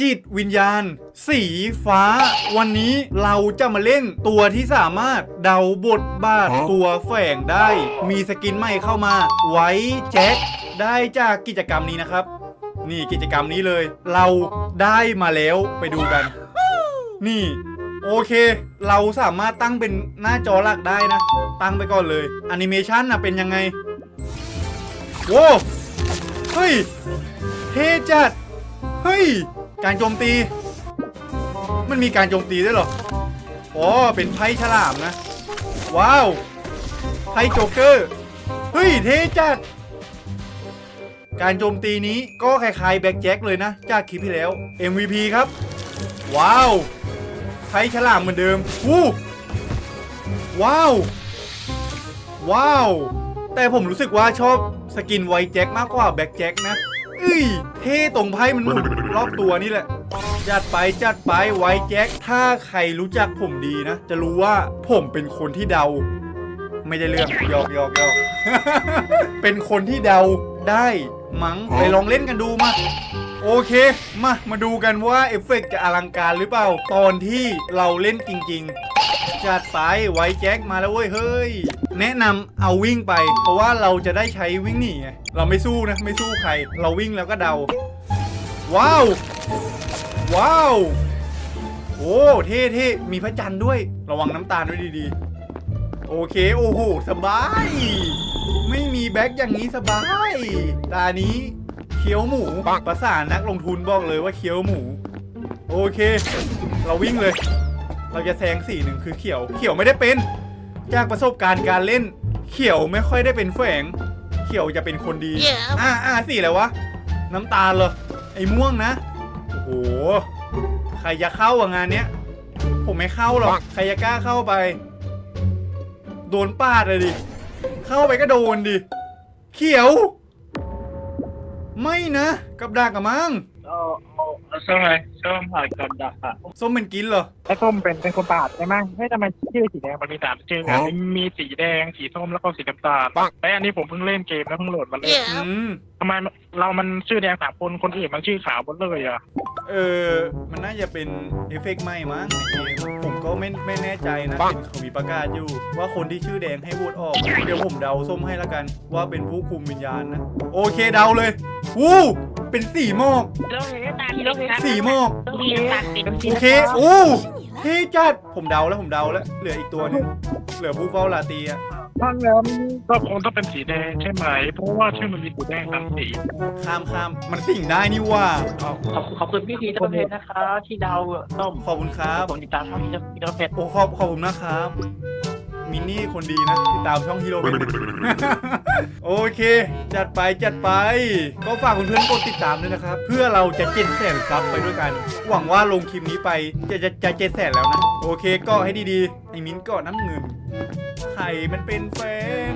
จิตวิญญาณ สีฟ้า วันนี้เราจะมาเล่นตัวที่สามารถเดาบทบาทตัวแฝงได้ มีสกินใหม่เข้ามา ไว้แจ็คได้จากกิจกรรมนี้นะครับ นี่กิจกรรมนี้เลย เราได้มาแล้วไปดูกัน นี่ โอเค เราสามารถตั้งเป็นหน้าจอหลักได้นะ ตั้งไปก่อนเลยแอนิเมชันนะเป็นยังไงโว้เฮ้ยเท่จัดเฮ้ย การโจมตี มันมีการโจมตีด้วยเหรอ อ๋อ เป็นไพ่ฉลามนะ ว้าว ไพ่โจ๊กเกอร์ เฮ้ย เท่จัด การโจมตีนี้ก็คล้ายๆแบ็กแจ็คเลยนะ จากคลิปที่แล้ว MVP ครับ ว้าว ไพ่ฉลามเหมือนเดิมวู้ว้าว ว้าว แต่ผมรู้สึกว่าชอบสกินไวแจ็คมากกว่าแบ็กแจ็คนะ เอ้ยเท่ตรงไพ่มันหมุนรอบตัวนี่แหละ จัดไปจัดไปไวท์แจ็ค ถ้าใครรู้จักผมดีนะ จะรู้ว่าผมเป็นคนที่เดา ไม่ได้เรื่องหยอกหยอกหยอก เป็นคนที่เดาได้มั้งไปลองเล่นกันดูมาโอเค มา มาดูกันว่าเอฟเฟกต์จะอลังการหรือเปล่า ตอนที่เราเล่นจริง ๆ จัดไปไว้แจ็คมาแล้วเว้ยเฮ้ย แนะนำเอาวิ่งไป เพราะว่าเราจะได้ใช้วิ่งหนีไงเราไม่สู้นะไม่สู้ใคร เราวิ่งแล้วก็เดา ว้าว ว้าวโอ้เท่เท่มีพระจันทร์ด้วย ระวังน้ำตาลด้วยดีๆ โอเคโอ้โหสบาย ไม่มีแบ็คอย่างนี้สบาย ตานี้เคี้ยวหมูภาษานักลงทุนบอกเลยว่าเคี้ยวหมู โอเค เราวิ่งเลย เราจะแซงสีหนึ่งคือเขียว เขียวไม่ได้เป็น จากประสบการณ์การเล่น เขียวไม่ค่อยได้เป็นแฝง เขียวจะเป็นคนดี อ่าอ่าสีอะไรวะ น้ำตาลเหรอ ไอ้ม่วงนะ โอ้โห ใครจะเข้าอะงานเนี้ย ผมไม่เข้าหรอก ใครจะกล้าเข้าไป โดนปาดเลยดิ เข้าไปก็โดนดิ เขียว ไม่นะ กับดักอะมั้ง ส้มอะไรส้มผ่านกับดักอะส้มเป็นกินเหรอ ไอ้ส้มเป็นเป็นคนปาดใช่ไหมไม่ทำไมชื่อสีแดงมันมีสามชื่อไงมีสีแดงสีส้มแล้วก็สีน้ำตาลแต่อันนี้ผมเพิ่งเล่นเกมแล้วเพิ่งโหลดมาเล่นอืม ทำไมเรามันชื่อแดงสามคนคนอื่นมันชื่อขาวหมดเลยอะเออ มันน่าจะเป็นเอฟเฟกต์ใหม่มั้งในเกมผมก็ไม่ไม่แน่ใจนะเห็นเขามีประกาศอยู่ ว่าคนที่ชื่อแดงให้โหวตออก เดี๋ยวผมเดาส้มให้ละกัน ว่าเป็นผู้คุมวิญญาณนะ โอเคเดาเลย วู้ เป็นสีหมอกสีหมอกโอเคโอ้เท่จัดผมเดาแล้วผมเดาแล้ว เหลืออีกตัวหนึงเหลือผู้เฝ้าลาตรีอะท่านแล้วก็คงต้องเป็นสีแดงใช่ไหม เพราะว่าชื่อมันมีสีแดงสามสีข้ามข้ามมันสิ่งได้นี่ว่า ขอบขอบคุณพี่พีทเพชรนะคะ ที่ดาวส้มขอบคุณครับผมติดตามช่องพี่พีทเพชรโอ้ขอบขอบคุณนะครับ มินนี่คนดีนะติดตามช่องฮีโร่โอเค จัดไปจัดไป ก็ฝากเพื่อนๆกดติดตามด้วยนะครับ เพื่อเราจะเจ็ดแสนซับไปด้วยกัน หวังว่าลงคลิปนี้ไปจะจะจะเจ็ดแสนแล้วนะ โอเคก็ให้ดีๆไอ้มิ้นเกาะน้ำเงินไข่มันเป็นแฟน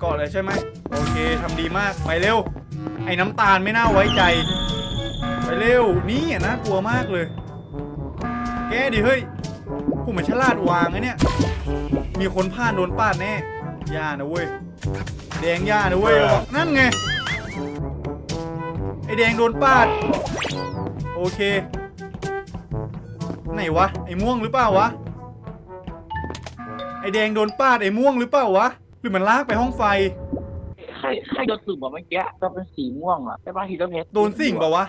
เกาะเลยใช่ไหมโอเคทำดีมากไปเร็ว ไอ้น้ำตาลไม่น่าไว้ใจ ไปเร็วนี่อะน่ากลัวมากเลย แกดิเฮ้ยผมมันฉลาดวางนะเนี่ย มีคนพลาดโดนปาดแน่ย่านะเว้ย แดงย่านะเว้ย นั่นไง ไอแดงโดนปาด โอเค ไหนวะ ไอม่วงหรือเปล่าวะ ไอแดงโดนปาด ไอม่วงหรือเปล่าวะ หรือมันลากไปห้องไฟใครใครโดนสุ่มอะเมื่อกี้ก็เป็นสีม่วงอะใช่ป่ะพีทเพชรโดนสิ่งเปล่าวะ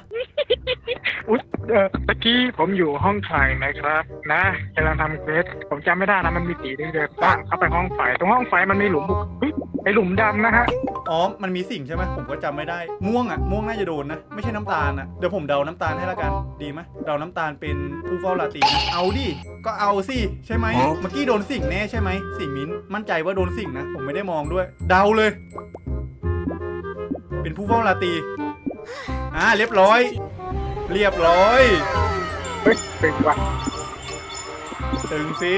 อุ๊ยเออตะกี้ผมอยู่ห้องถ่ายนะครับ นะกำลังทำเควสผมจำไม่ได้นะมันมีสีแดงๆตั้งเข้าไปห้องไฟตรงห้องไฟมันมีหลุมบุกเฮ้ยไอหลุมดำนะฮะอ๋อ มันมีสิ่งใช่ไหมผมก็จำไม่ได้ ม่วงอะ ม่วงน่าจะโดนนะ ไม่ใช่น้ำตาลนะเดี๋ยวผมเดาน้ำตาลให้ละกัน ดีไหมเดาน้ำตาลเป็นผู้เฝ้าราตรีนะเอาดิ ก็เอาสิ ใช่ไหม เมื่อกี้โดนสิ่งแน่ใช่ไหม สิ่งมิ้นมั่นใจว่าโดนสิ่งนะ ผมไม่ได้มองด้วย เดาเลย เป็นผู้เฝ้าราตรีอ่า เรียบร้อย เรียบร้อย เฮ้ยเป็นว่ะตึงสิ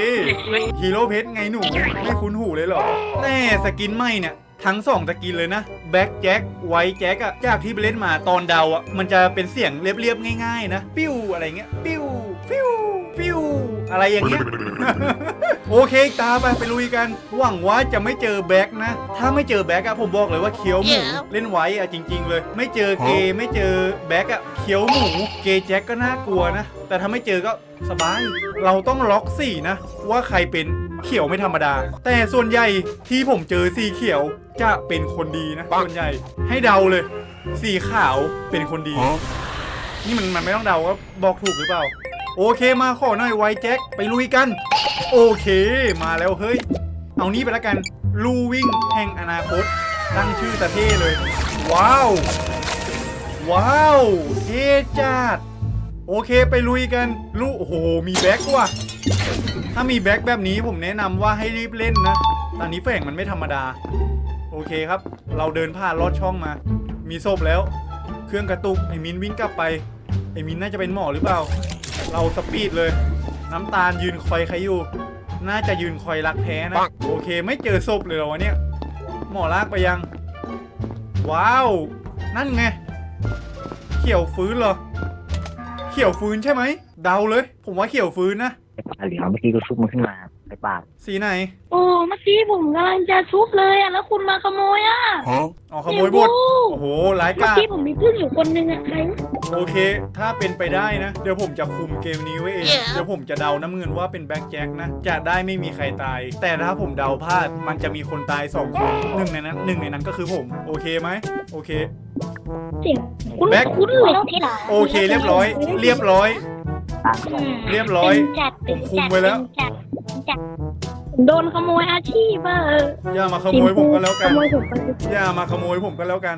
ฮีโร่เพชรไงหนู ไม่คุ้นหูเลยเหรอแต่สกินใหม่เนี่ย ทั้งสองสกินเลยนะ แบ็กแจ็คไวท์แจ็คอะจากที่ไปเล่นมาตอนเดาอะมันจะเป็นเสียงเรียบๆง่ายๆนะ ปิ้วอะไรเงี้ย ปิ้ว ปิ้วปิ้ว อะไรอย่างเงี้ย โอเคตามไปไปลุยกัน หวังว่าจะไม่เจอแบ็คนะ ถ้าไม่เจอแบ็คอะผมบอกเลยว่าเคี้ยวหมูเล่นไว้อะจริง ๆ เลย ไม่เจอเกย์ไม่เจอแบ็คอะเคี้ยวหมู เกย์แจ็คก็น่ากลัวนะ แต่ถ้าไม่เจอก็สบาย เราต้องล็อกสี่นะ ว่าใครเป็นเขียวไม่ธรรมดา แต่ส่วนใหญ่ที่ผมเจอสีเขียวจะเป็นคนดีนะส่วนใหญ่ให้เดาเลย สีขาวเป็นคนดี นี่มันมันไม่ต้องเดาว่าบอกถูกหรือเปล่า โอเคมาขอหน่อยไวแจ็คไปลุยกัน โอเคมาแล้วเฮ้ย เอานี้ไปแล้วกันลูวิ่งแห่งอนาคต ตั้งชื่อตะเท่เลย ว้าว ว้าวเท่จัดโอเคไปลุยกันลูโอ้โหมีแบ็คว่ะถ้ามีแบ็คแบบนี้ผมแนะนำว่าให้รีบเล่นนะตอนนี้แฝงมันไม่ธรรมดา โอเคครับ เราเดินผ่านลอดช่องมา มีศพแล้ว เครื่องกระตุกไอ้มินวิ่งกลับไปไอ้มินน่าจะเป็นหมอหรือเปล่า เราสปีดเลย น้ำตาลยืนคอยใครอยู่ น่าจะยืนคอยรักแท้นะ โอเคไม่เจอศพเลยเหรอวะเนี่ย หมอลากไปยัง ว้าว นั่นไง เขียวฟื้นเหรอ เขียวฟื้นใช่ไหม เดาเลย ผมว่าเขียวฟื้นนะไอ้ปลาเหลียวเมื่อกี้ก็ซุกมันขึ้นมาไอ้ปลาสีไหน โอ้เมื่อกี้ผมกำลังจะชุบเลยอะแล้วคุณมาขโมยอะ อ๋อขโมยบทโอ้โหร้ายเมื่อกาจกี้ผมมีเพื่อนอยู่คนนึงอะใครวะโอเค ถ้าเป็นไปได้นะ เดี๋ยวผมจะคุมเกมนี้ไว้เอง เดี๋ยวผมจะเดาน้ำเงินว่าเป็นแบ็คแจ็คนะ จะได้ไม่มีใครตาย แต่ถ้าผมเดาพลาด มันจะมีคนตายสองคนหนึ่งในนั้นหนึ่งในนั้นก็คือผม โอเคไหม โอเค เสียงคุ้นแบ็ค คุ้นเลยโอเค เรียบร้อย เรียบร้อยตามอืมเรียบร้อยเป็นจัดผมคุมไว้แล้ว เป็นจัดเป็น จัดผมโดนขโมยอาชีพอะอย่ามาขโมยผมก็แล้วกันขโมยผมไปอย่ามาขโมยผมก็แล้วกัน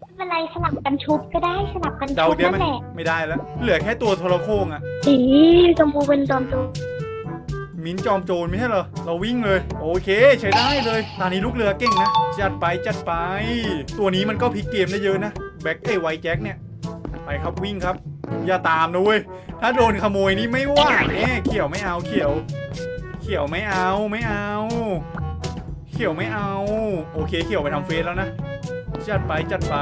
ไม่เป็นไรสลับกันชุบก็ได้สลับกันเดาชุบได้ไหมนั่นแหละไม่ได้แล้ว เหลือแค่ตัวโทรโคงอะสีชมพูเป็นจอมโจรมิ้นท์จอมโจรไม่ใช่เหรอเราวิ่งเลย โอเค ใช้ได้เลยตอนนี้ลูกเรือเก่งนะจัดไปจัดไป ตัวนี้มันก็พลิกเกมได้เยอะนะแบ็คเอ้ยไวแจ็คเนี่ยไปครับวิ่งครับ อย่าตามนะเว้ยถ้าโดนขโมยนี่ไม่ว่าแน่เขียวไม่เอาเขียวเขียวไม่เอาไม่เอา เขียวไม่เอา โอเคเขียวไปทำเฟซแล้วนะ จัดไปจัดไป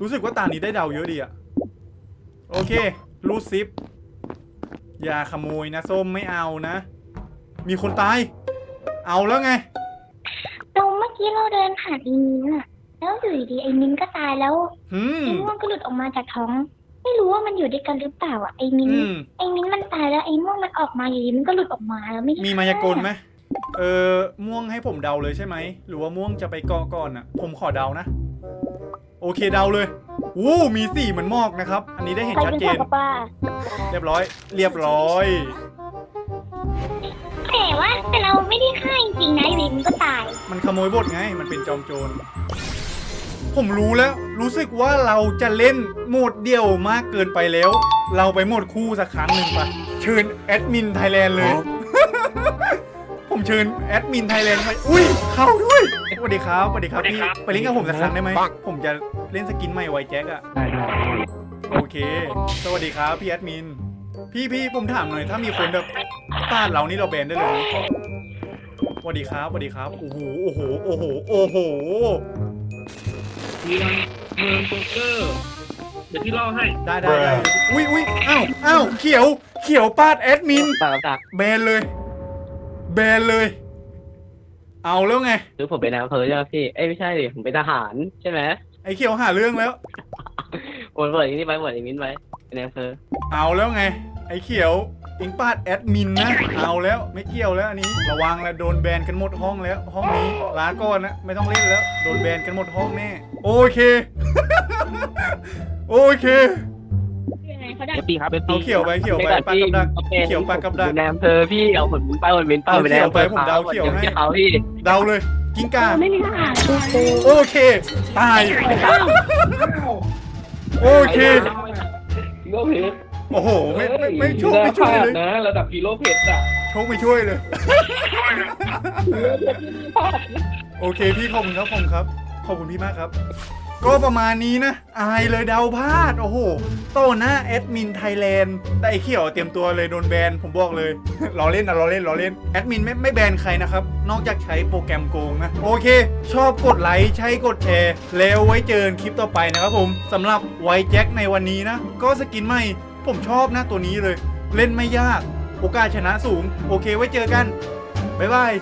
รู้สึกว่าตานี้ได้เดาเยอะดีอะโอเค รูดซิป อย่าขโมยนะส้มไม่เอานะ มีคนตาย เอาแล้วไงเราเมื่อกี้เราเดินผ่านอีมินอะแล้วอยู่ดีๆไอ้มินก็ตายแล้วหืม ไอ้ม่วงก็หลุดออกมาจากท้อง ไม่รู้ว่ามันอยู่ด้วยกันหรือเปล่าอะไอ้มินอืม ไอ้มิ้นมันตายแล้วไอ้ม่วงมันออกมาอยู่ดีมันก็หลุดออกมาแล้วไม่ได้มีมายากลไหมเออม่วงให้ผมเดาเลยใช่ไหม หรือว่าม่วงจะไปเกาะก่อนอะ ผมขอเดานะ โอเคเดาเลยวู้มีสี่เหมือนหมอกนะครับ อันนี้ได้เห็นใครชัดเป็นเจพ่อนกับป้าเรียบร้อย เรียบร้อย แต่ว่าแต่เราไม่ได้ฆ่าจริงๆนะอยู่ดีมันก็ตายมันขโมยบทไง มันเป็นจอมโจร ผมรู้แล้ว รู้สึกว่าเราจะเล่นโหมดเดี่ยวมากเกินไปแล้ว เราไปโหมดคู่สักครั้งหนึ่งปะเชิญแอดมินไทยแลนด์เลย ผมเชิญแอดมินไทยแลนด์ไปอุ้ยเข้าด้วยสวัสดีครับสวัสดีครับพี่ไปเล่นกับผมสักครั้งได้ไหมผมจะเล่นสกินใหม่ไวแจ็คอะได้ได้โอเค สวัสดีครับพี่แอดมิน พี่พี่ผมถามหน่อยถ้ามีคนแบบปาดเรานี่เราแบนได้เลยไหมสวัสดีครับสวัสดีครับโอ้โหโอ้โหโอ้โหโอ้โห เมืองเมืองโป๊กเกอร์ เดี๋ยวพี่เล่าให้ ได้ได้ได้อุ้ยอุ้ยอ้าวอ้าวเขียว เขียวปาดแอดมินปลาปลาแบนเลย แบนเลย เอาแล้วไง คือผมเป็นนายอำเภอใช่ไหมพี่ เอ้ยไม่ใช่ดิผมเป็นทหารใช่ไหมไอ้เขียวหาเรื่องแล้วผมเปิดอย่างนี้ไปเปิดอย่างนี้ไปเป็นนายอำเภอ เอาแล้วไง ไอ้เขียว เองปาดแอดมินนะ เอาแล้วไม่เกี่ยวแล้วอันนี้ ระวังแล้วโดนแบนกันหมดห้องแล้ว ห้องนี้ลาก่อนนะไม่ต้องเล่นแล้ว โดนแบนกันหมดห้องแน่โอเค โอเค ยังไงเขาได้เอฟปีครับเอฟปีเอาเขียวไปเขียวไปปากกับดักเขียวปากกับดักเป็นนายอำเภอพี่เอาผลไปผลเป็นเป้าเอาเป็นนายอำเภอเขียวไปผมเดาเขียวให้ เขาพี่เดาเลย กิ้งก่าเราไม่มีทหารดูโกโอเค ตาย โอเคฮีโร่เพชร โอ้โหไม่ไม่ไม่ช่วยไม่ช่วยเลยนะ ระดับฮีโร่เพชรอะโชคไม่ช่วยเลย โอเคพี่ขอบคุณครับขอบคุณครับ ขอบคุณพี่มากครับ ก็ประมาณนี้นะ อายเลยเดาพลาด โอ้โห โตหน้าแอดมินไทยแลนด์แต่ไอ้เขียวเตรียมตัวเลยโดนแบน ผมบอกเลยล้อเล่นนะล้อเล่นล้อเล่น แอดมินไม่ไม่แบนใครนะครับ นอกจากใช้โปรแกรมโกงนะ โอเค ชอบกดไลค์ ใช่กดแชร์ แล้วไว้เจอกันคลิปต่อไปนะครับผมสำหรับไวแจ็คในวันนี้นะ ก็สกินใหม่ ผมชอบนะตัวนี้เลย เล่นไม่ยาก โอกาสชนะสูง โอเคไว้เจอกัน บ๊ายบาย